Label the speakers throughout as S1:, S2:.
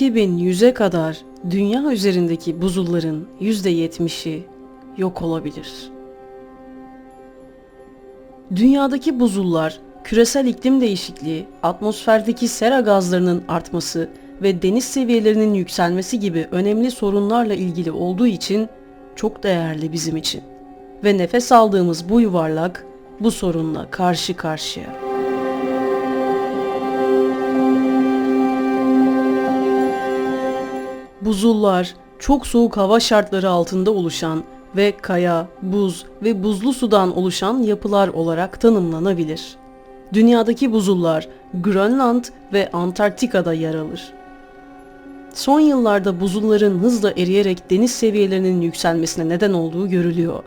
S1: 2100'e kadar dünya üzerindeki buzulların %70'i yok olabilir. Dünyadaki buzullar küresel iklim değişikliği, atmosferdeki sera gazlarının artması ve deniz seviyelerinin yükselmesi gibi önemli sorunlarla ilgili olduğu için çok değerli bizim için. Ve nefes aldığımız bu yuvarlak bu sorunla karşı karşıya. Buzullar çok soğuk hava şartları altında oluşan ve kaya, buz ve buzlu sudan oluşan yapılar olarak tanımlanabilir. Dünyadaki buzullar Grönland ve Antarktika'da yer alır. Son yıllarda buzulların hızla eriyerek deniz seviyelerinin yükselmesine neden olduğu görülüyor.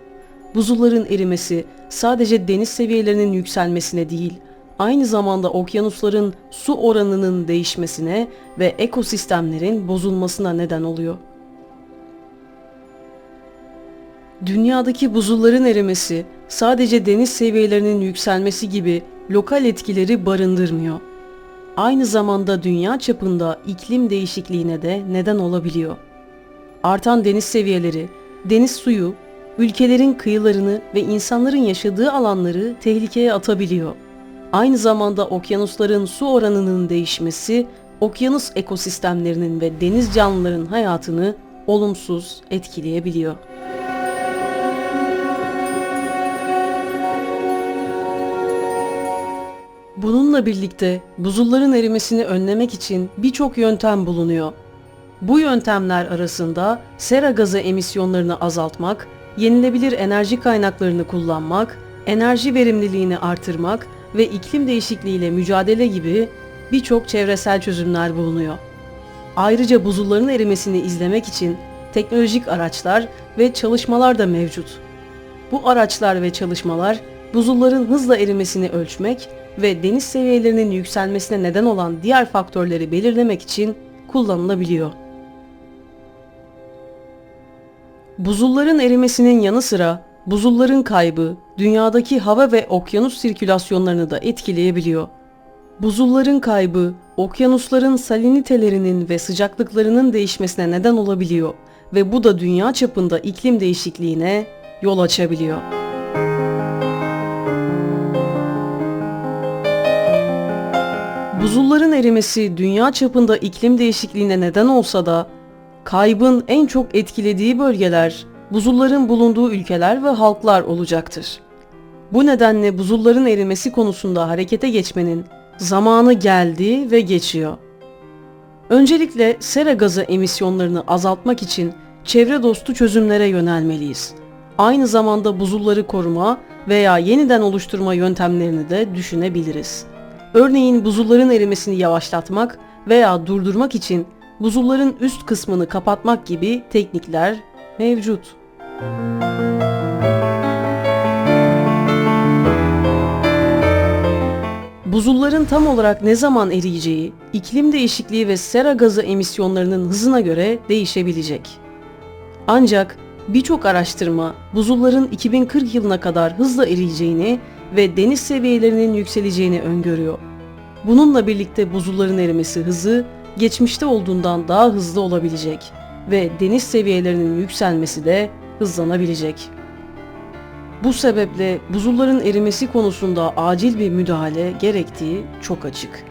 S1: Buzulların erimesi sadece deniz seviyelerinin yükselmesine değil, aynı zamanda okyanusların su oranının değişmesine ve ekosistemlerin bozulmasına neden oluyor. Dünyadaki buzulların erimesi sadece deniz seviyelerinin yükselmesi gibi lokal etkileri barındırmıyor. Aynı zamanda dünya çapında iklim değişikliğine de neden olabiliyor. Artan deniz seviyeleri, deniz suyu, ülkelerin kıyılarını ve insanların yaşadığı alanları tehlikeye atabiliyor. Aynı zamanda okyanusların su oranının değişmesi, okyanus ekosistemlerinin ve deniz canlıların hayatını olumsuz etkileyebiliyor. Bununla birlikte buzulların erimesini önlemek için birçok yöntem bulunuyor. Bu yöntemler arasında sera gazı emisyonlarını azaltmak, yenilebilir enerji kaynaklarını kullanmak, enerji verimliliğini artırmak ve iklim değişikliğiyle mücadele gibi birçok çevresel çözümler bulunuyor. Ayrıca buzulların erimesini izlemek için teknolojik araçlar ve çalışmalar da mevcut. Bu araçlar ve çalışmalar buzulların hızla erimesini ölçmek ve deniz seviyelerinin yükselmesine neden olan diğer faktörleri belirlemek için kullanılabiliyor. Buzulların erimesinin yanı sıra buzulların kaybı dünyadaki hava ve okyanus sirkülasyonlarını da etkileyebiliyor. Buzulların kaybı okyanusların salinitelerinin ve sıcaklıklarının değişmesine neden olabiliyor ve bu da dünya çapında iklim değişikliğine yol açabiliyor. Buzulların erimesi dünya çapında iklim değişikliğine neden olsa da kaybın en çok etkilediği bölgeler buzulların bulunduğu ülkeler ve halklar olacaktır. Bu nedenle buzulların erimesi konusunda harekete geçmenin zamanı geldi ve geçiyor. Öncelikle sera gazı emisyonlarını azaltmak için çevre dostu çözümlere yönelmeliyiz. Aynı zamanda buzulları koruma veya yeniden oluşturma yöntemlerini de düşünebiliriz. Örneğin buzulların erimesini yavaşlatmak veya durdurmak için buzulların üst kısmını kapatmak gibi teknikler mevcut. Buzulların tam olarak ne zaman eriyeceği, iklim değişikliği ve sera gazı emisyonlarının hızına göre değişebilecek. Ancak birçok araştırma buzulların 2040 yılına kadar hızla eriyeceğini ve deniz seviyelerinin yükseleceğini öngörüyor. Bununla birlikte buzulların erimesi hızı geçmişte olduğundan daha hızlı olabilecek ve deniz seviyelerinin yükselmesi de hızlanabilecek. Bu sebeple buzulların erimesi konusunda acil bir müdahale gerektiği çok açık.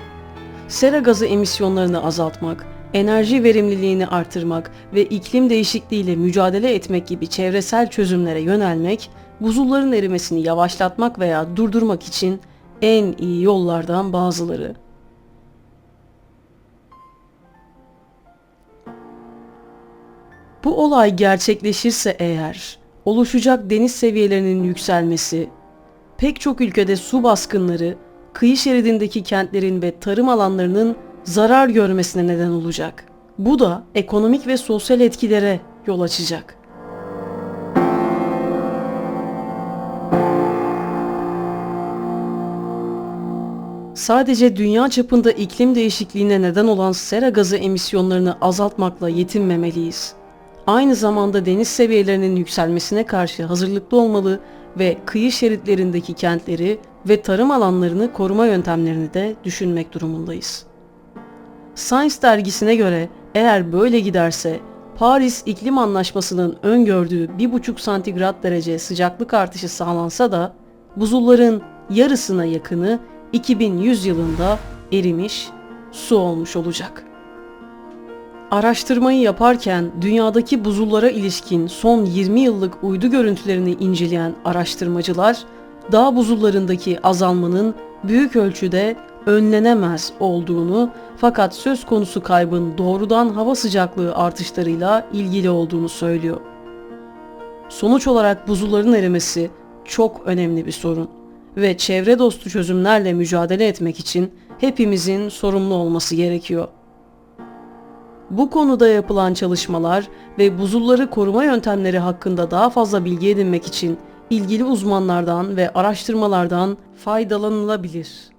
S1: Sera gazı emisyonlarını azaltmak, enerji verimliliğini artırmak ve iklim değişikliğiyle mücadele etmek gibi çevresel çözümlere yönelmek, buzulların erimesini yavaşlatmak veya durdurmak için en iyi yollardan bazıları. Bu olay gerçekleşirse eğer oluşacak deniz seviyelerinin yükselmesi, pek çok ülkede su baskınları, kıyı şeridindeki kentlerin ve tarım alanlarının zarar görmesine neden olacak. Bu da ekonomik ve sosyal etkilere yol açacak. sadece dünya çapında iklim değişikliğine neden olan sera gazı emisyonlarını azaltmakla yetinmemeliyiz. Aynı zamanda deniz seviyelerinin yükselmesine karşı hazırlıklı olmalı ve kıyı şeritlerindeki kentleri ve tarım alanlarını koruma yöntemlerini de düşünmek durumundayız. Science dergisine göre eğer böyle giderse Paris İklim Anlaşması'nın öngördüğü 1,5 santigrat derece sıcaklık artışı sağlansa da buzulların yarısına yakını 2100 yılında erimiş, su olmuş olacak. Araştırmayı yaparken dünyadaki buzullara ilişkin son 20 yıllık uydu görüntülerini inceleyen araştırmacılar, dağ buzullarındaki azalmanın büyük ölçüde önlenemez olduğunu fakat söz konusu kaybın doğrudan hava sıcaklığı artışlarıyla ilgili olduğunu söylüyor. Sonuç olarak buzulların erimesi çok önemli bir sorun ve çevre dostu çözümlerle mücadele etmek için hepimizin sorumlu olması gerekiyor. Bu konuda yapılan çalışmalar ve buzulları koruma yöntemleri hakkında daha fazla bilgi edinmek için ilgili uzmanlardan ve araştırmalardan faydalanılabilir.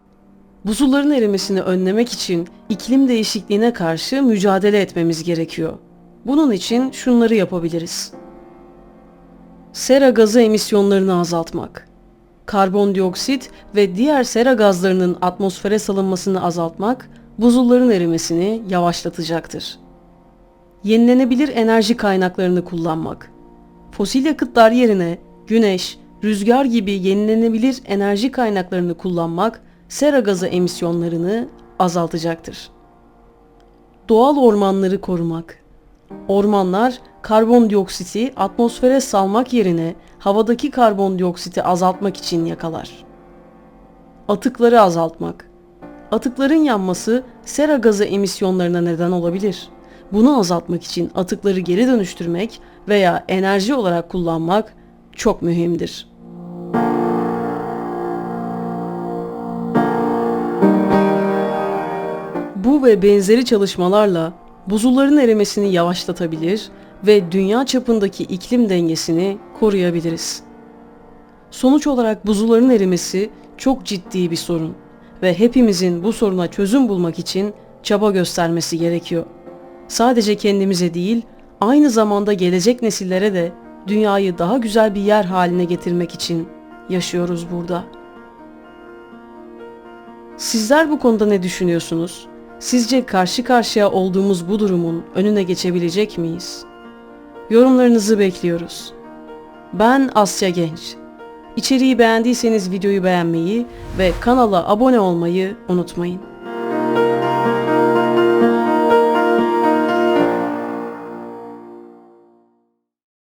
S1: Buzulların erimesini önlemek için iklim değişikliğine karşı mücadele etmemiz gerekiyor. Bunun için şunları yapabiliriz. Sera gazı emisyonlarını azaltmak. Karbondioksit ve diğer sera gazlarının atmosfere salınmasını azaltmak buzulların erimesini yavaşlatacaktır. Yenilenebilir enerji kaynaklarını kullanmak. Fosil yakıtlar yerine güneş, rüzgar gibi yenilenebilir enerji kaynaklarını kullanmak sera gazı emisyonlarını azaltacaktır. Doğal ormanları korumak. Ormanlar karbondioksiti atmosfere salmak yerine havadaki karbondioksiti azaltmak için yakalar. Atıkları azaltmak. Atıkların yanması sera gazı emisyonlarına neden olabilir. Bunu azaltmak için atıkları geri dönüştürmek veya enerji olarak kullanmak çok mühimdir. Ve benzeri çalışmalarla buzulların erimesini yavaşlatabilir ve dünya çapındaki iklim dengesini koruyabiliriz. Sonuç olarak buzulların erimesi çok ciddi bir sorun ve hepimizin bu soruna çözüm bulmak için çaba göstermesi gerekiyor. Sadece kendimize değil, aynı zamanda gelecek nesillere de dünyayı daha güzel bir yer haline getirmek için yaşıyoruz burada. Sizler bu konuda ne düşünüyorsunuz? Sizce karşı karşıya olduğumuz bu durumun önüne geçebilecek miyiz? Yorumlarınızı bekliyoruz. Ben Asya Genç. İçeriği beğendiyseniz videoyu beğenmeyi ve kanala abone olmayı unutmayın.